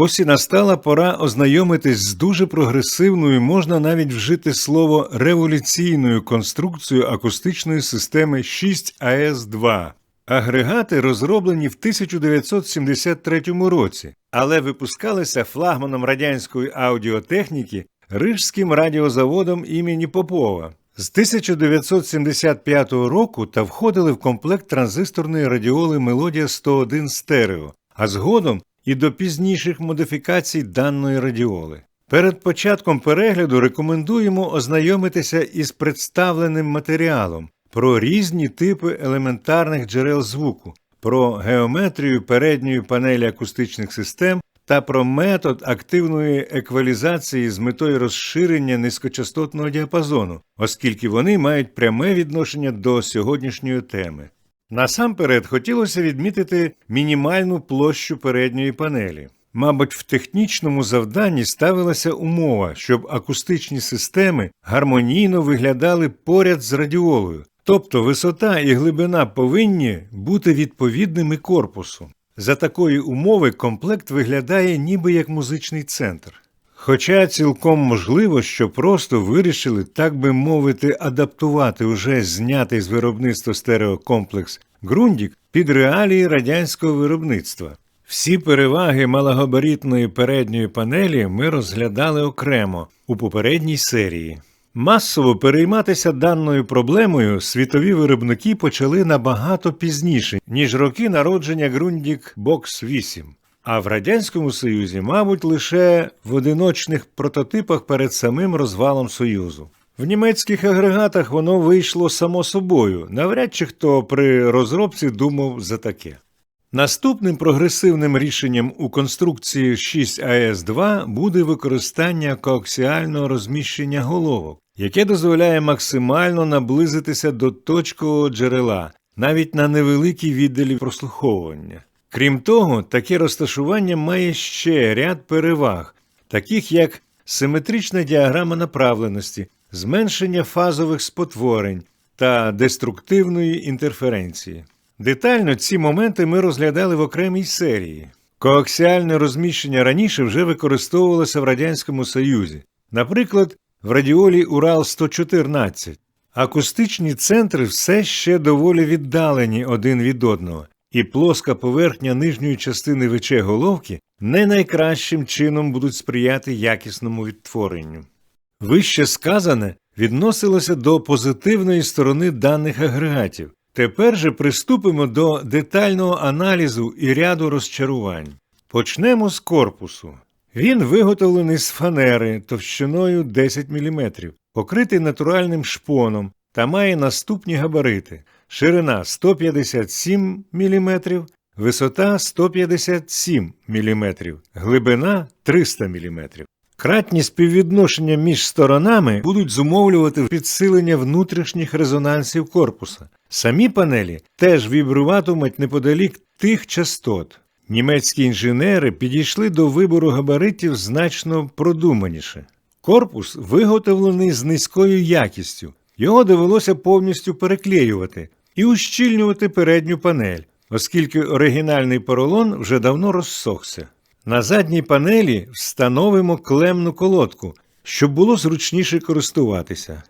Ось і настала пора ознайомитись з дуже прогресивною, можна навіть вжити слово революційною конструкцією акустичної системи 6АС2. Агрегати розроблені в 1973 році, але випускалися флагманом радянської аудіотехніки Рижським радіозаводом імені Попова. З 1975 року та входили в комплект транзисторної радіоли Мелодія 101 стерео, а згодом і до пізніших модифікацій даної радіоли. Перед початком перегляду рекомендуємо ознайомитися із представленим матеріалом про різні типи елементарних джерел звуку, про геометрію передньої панелі акустичних систем та про метод активної еквалізації з метою розширення низькочастотного діапазону, оскільки вони мають пряме відношення до сьогоднішньої теми. Насамперед хотілося відмітити мінімальну площу передньої панелі. Мабуть, в технічному завданні ставилася умова, щоб акустичні системи гармонійно виглядали поряд з радіолою, тобто висота і глибина повинні бути відповідними корпусу. За такої умови комплект виглядає ніби як музичний центр. Хоча цілком можливо, що просто вирішили, так би мовити, адаптувати уже знятий з виробництва стереокомплекс Grundig під реалії радянського виробництва. Всі переваги малогабаритної передньої панелі ми розглядали окремо у попередній серії. Масово перейматися даною проблемою світові виробники почали набагато пізніше, ніж роки народження Grundig Box 8. А в Радянському Союзі, мабуть, лише в одиночних прототипах перед самим розвалом Союзу. В німецьких агрегатах воно вийшло само собою, навряд чи хто при розробці думав за таке. Наступним прогресивним рішенням у конструкції 6АС2 буде використання коаксіального розміщення головок, яке дозволяє максимально наблизитися до точкового джерела, навіть на невеликій віддалі прослуховування. Крім того, таке розташування має ще ряд переваг, таких як симетрична діаграма направленості, зменшення фазових спотворень та деструктивної інтерференції. Детально ці моменти ми розглядали в окремій серії. Коаксіальне розміщення раніше вже використовувалося в Радянському Союзі, наприклад, в радіолі Урал 114. Акустичні центри все ще доволі віддалені один від одного, і плоска поверхня нижньої частини ВЧ головки не найкращим чином будуть сприяти якісному відтворенню. Вище сказане відносилося до позитивної сторони даних агрегатів. Тепер же приступимо до детального аналізу і ряду розчарувань. Почнемо з корпусу. Він виготовлений з фанери товщиною 10 мм, покритий натуральним шпоном та має наступні габарити: ширина 157 мм, висота 157 мм, глибина 300 мм. Кратні співвідношення між сторонами будуть зумовлювати підсилення внутрішніх резонансів корпуса. Самі панелі теж вібруватимуть неподалік тих частот. Німецькі інженери підійшли до вибору габаритів значно продуманіше. Корпус виготовлений з низькою якістю, його довелося повністю переклеювати і ущільнювати передню панель, оскільки оригінальний поролон вже давно розсохся. На задній панелі встановимо клемну колодку, щоб було зручніше користуватися.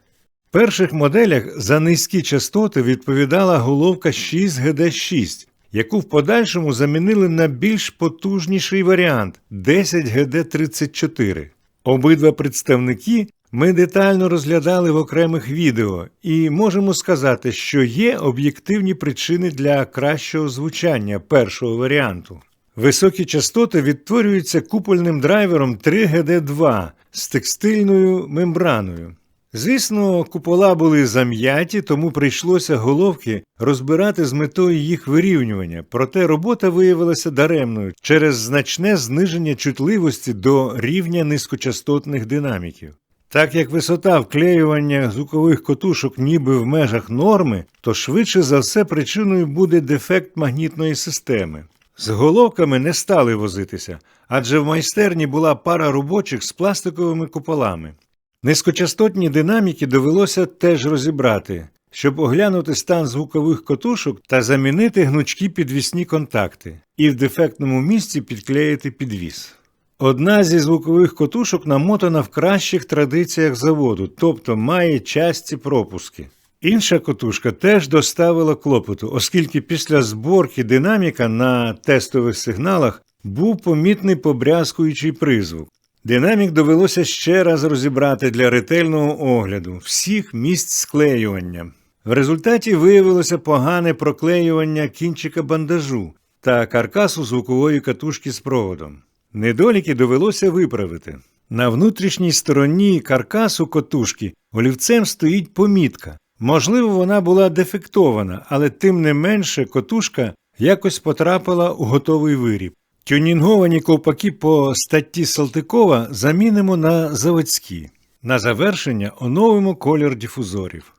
В перших моделях за низькі частоти відповідала головка 6GD6, яку в подальшому замінили на більш потужніший варіант 10GD34. Обидва представники ми детально розглядали в окремих відео і можемо сказати, що є об'єктивні причини для кращого звучання першого варіанту. Високі частоти відтворюються купольним драйвером 3GD2 з текстильною мембраною. Звісно, купола були зам'яті, тому прийшлося головки розбирати з метою їх вирівнювання, проте робота виявилася даремною через значне зниження чутливості до рівня низькочастотних динаміків. Так як висота вклеювання звукових котушок ніби в межах норми, то швидше за все причиною буде дефект магнітної системи. З головками не стали возитися, адже в майстерні була пара робочих з пластиковими куполами. Низькочастотні динаміки довелося теж розібрати, щоб оглянути стан звукових котушок та замінити гнучкі підвісні контакти і в дефектному місці підклеїти підвіс. Одна зі звукових котушок намотана в кращих традиціях заводу, тобто має часті пропуски. Інша котушка теж доставила клопоту, оскільки після зборки динаміка на тестових сигналах був помітний побрязкуючий призвук. Динамік довелося ще раз розібрати для ретельного огляду всіх місць склеювання. В результаті виявилося погане проклеювання кінчика бандажу та каркасу звукової катушки з проводом. Недоліки довелося виправити. На внутрішній стороні каркасу котушки олівцем стоїть помітка. Можливо, вона була дефектована, але тим не менше котушка якось потрапила у готовий виріб. Тюнінговані ковпаки по статті Салтикова замінимо на заводські. На завершення оновимо колір дифузорів.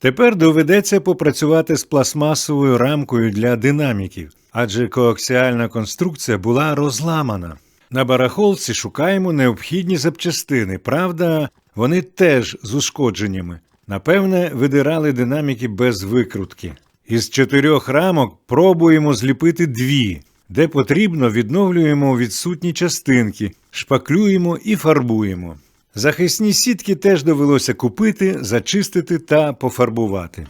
Тепер доведеться попрацювати з пластмасовою рамкою для динаміків, адже коаксіальна конструкція була розламана. На барахолці шукаємо необхідні запчастини, правда, вони теж з ушкодженнями. Напевне, видирали динаміки без викрутки. Із чотирьох рамок пробуємо зліпити дві, де потрібно відновлюємо відсутні частинки, шпаклюємо і фарбуємо. Захисні сітки теж довелося купити, зачистити та пофарбувати.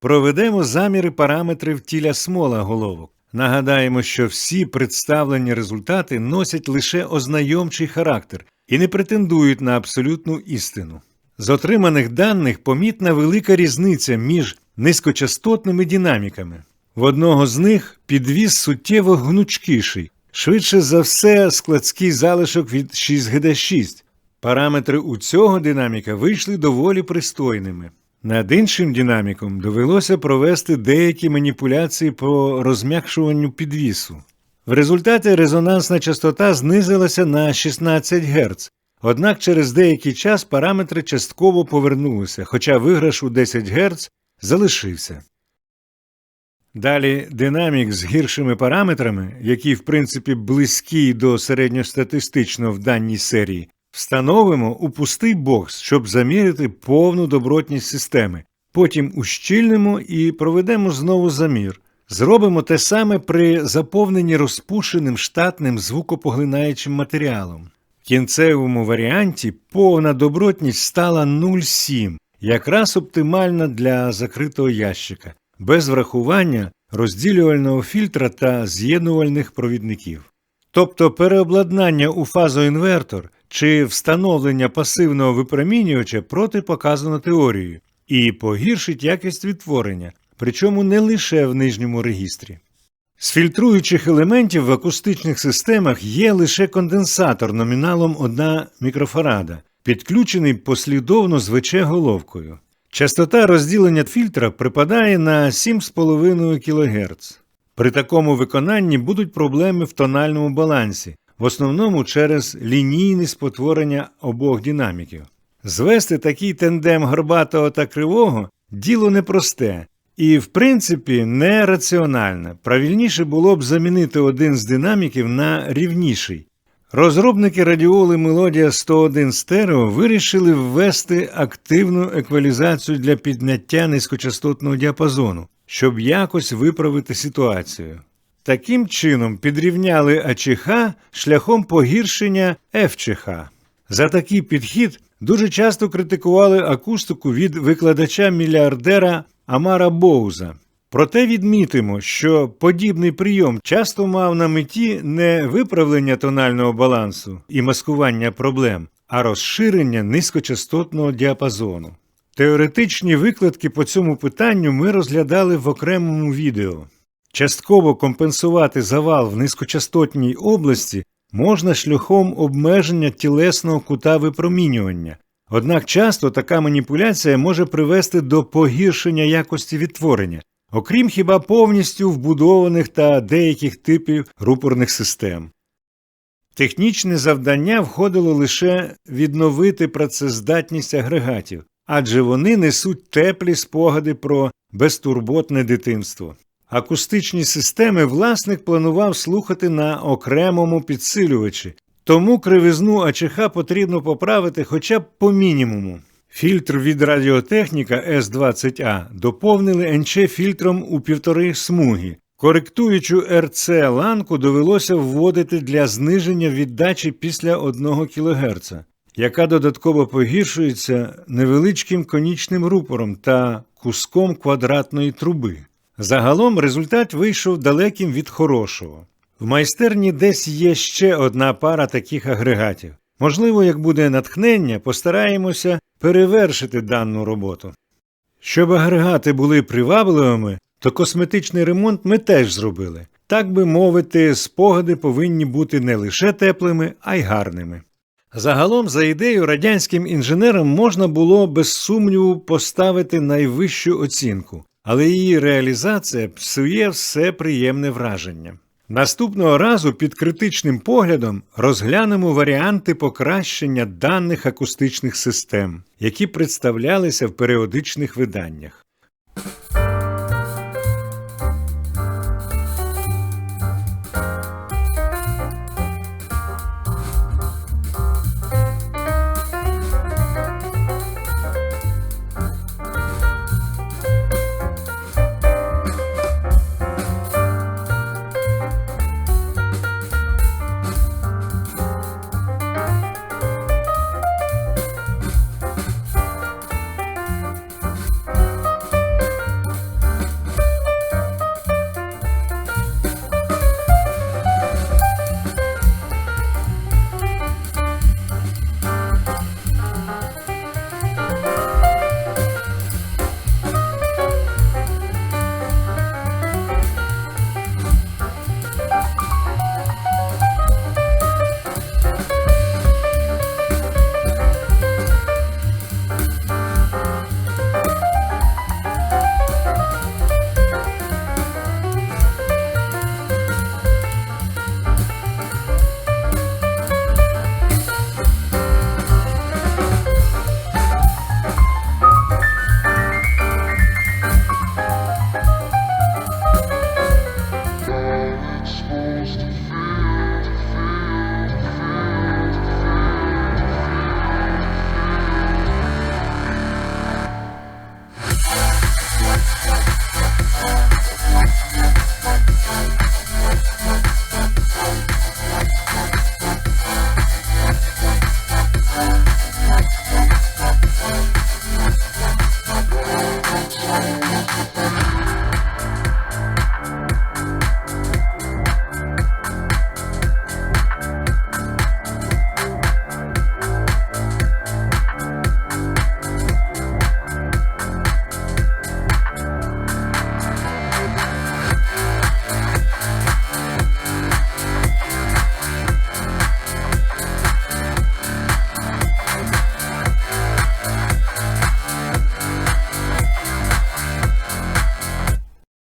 Проведемо заміри параметрів тіля смола головок. Нагадаємо, що всі представлені результати носять лише ознайомчий характер і не претендують на абсолютну істину. З отриманих даних помітна велика різниця між низькочастотними динаміками. В одного з них підвіз суттєво гнучкіший, швидше за все, складський залишок від 6GD6. Параметри у цього динаміка вийшли доволі пристойними. Над іншим динаміком довелося провести деякі маніпуляції по розм'якшуванню підвісу. В результаті резонансна частота знизилася на 16 Гц, однак через деякий час параметри частково повернулися, хоча виграш у 10 Гц залишився. Далі динамік з гіршими параметрами, який в принципі близький до середньостатистичного в даній серії, встановимо у пустий бокс, щоб заміряти повну добротність системи. Потім ущільнимо і проведемо знову замір. Зробимо те саме при заповненні розпушеним штатним звукопоглинаючим матеріалом. В кінцевому варіанті повна добротність стала 0,7, якраз оптимальна для закритого ящика, без врахування розділювального фільтра та з'єднувальних провідників. Тобто переобладнання у фазоінвертор чи встановлення пасивного випромінювача протипоказано теорією і погіршить якість відтворення, причому не лише в нижньому регістрі. З фільтруючих елементів в акустичних системах є лише конденсатор номіналом 1 мікрофарада, підключений послідовно з ВЧ головкою. Частота розділення фільтра припадає на 7,5 кГц. При такому виконанні будуть проблеми в тональному балансі, в основному через лінійне спотворення обох динаміків. Звести такий тендем горбатого та кривого діло непросте і, в принципі, нераціональне. Правильніше було б замінити один з динаміків на рівніший. Розробники радіоли Мелодія 101 Стерео вирішили ввести активну еквалізацію для підняття низькочастотного діапазону, щоб якось виправити ситуацію. Таким чином підрівняли АЧХ шляхом погіршення ФЧХ. За такий підхід дуже часто критикували акустику від викладача мільярдера Амара Боуза. Проте відмітимо, що подібний прийом часто мав на меті не виправлення тонального балансу і маскування проблем, а розширення низькочастотного діапазону. Теоретичні викладки по цьому питанню ми розглядали в окремому відео. Частково компенсувати завал в низькочастотній області можна шляхом обмеження тілесного кута випромінювання, однак часто така маніпуляція може привести до погіршення якості відтворення, окрім хіба повністю вбудованих та деяких типів рупорних систем. Технічне завдання входило лише відновити працездатність агрегатів, адже вони несуть теплі спогади про безтурботне дитинство. Акустичні системи власник планував слухати на окремому підсилювачі, тому кривизну АЧХ потрібно поправити хоча б по мінімуму. Фільтр від радіотехніка С20А доповнили НЧ фільтром у півтори смуги, Коректуючу РЦ ланку довелося вводити для зниження віддачі після 1 кГц, яка додатково погіршується невеличким конічним рупором та куском квадратної труби. Загалом результат вийшов далеким від хорошого. В майстерні десь є ще одна пара таких агрегатів. Можливо, як буде натхнення, постараємося перевершити дану роботу. Щоб агрегати були привабливими, то косметичний ремонт ми теж зробили. Так би мовити, спогади повинні бути не лише теплими, а й гарними. Загалом, за ідею, радянським інженерам можна було без сумніву поставити найвищу оцінку, але її реалізація псує все приємне враження. Наступного разу під критичним поглядом розглянемо варіанти покращення даних акустичних систем, які представлялися в періодичних виданнях.